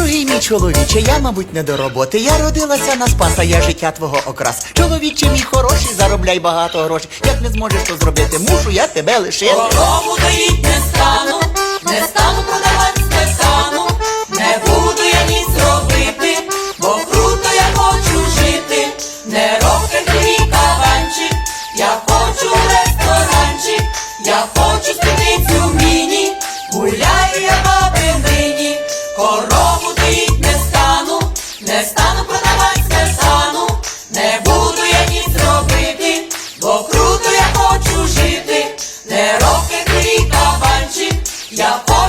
Дорогий мій чоловіче, я, мабуть, не до роботи. Я родилася на спаса, я життя твого окрас. Чоловіче мій хороший, заробляй багато грошей. Як не зможеш то зробити, мушу я тебе лишити. Корову доїть не стану, не стану продавати сметану, не буду я ніц робити, бо круто я хочу жити, не роки мій каванчик, я хочу ресторанчик, я хочу спідницю міні, гуляю я доїть не стану, не стану продавати, не стану, не буду я ніц робити, бо круто я хочу жити, не роки крій кабанчик, я хочу.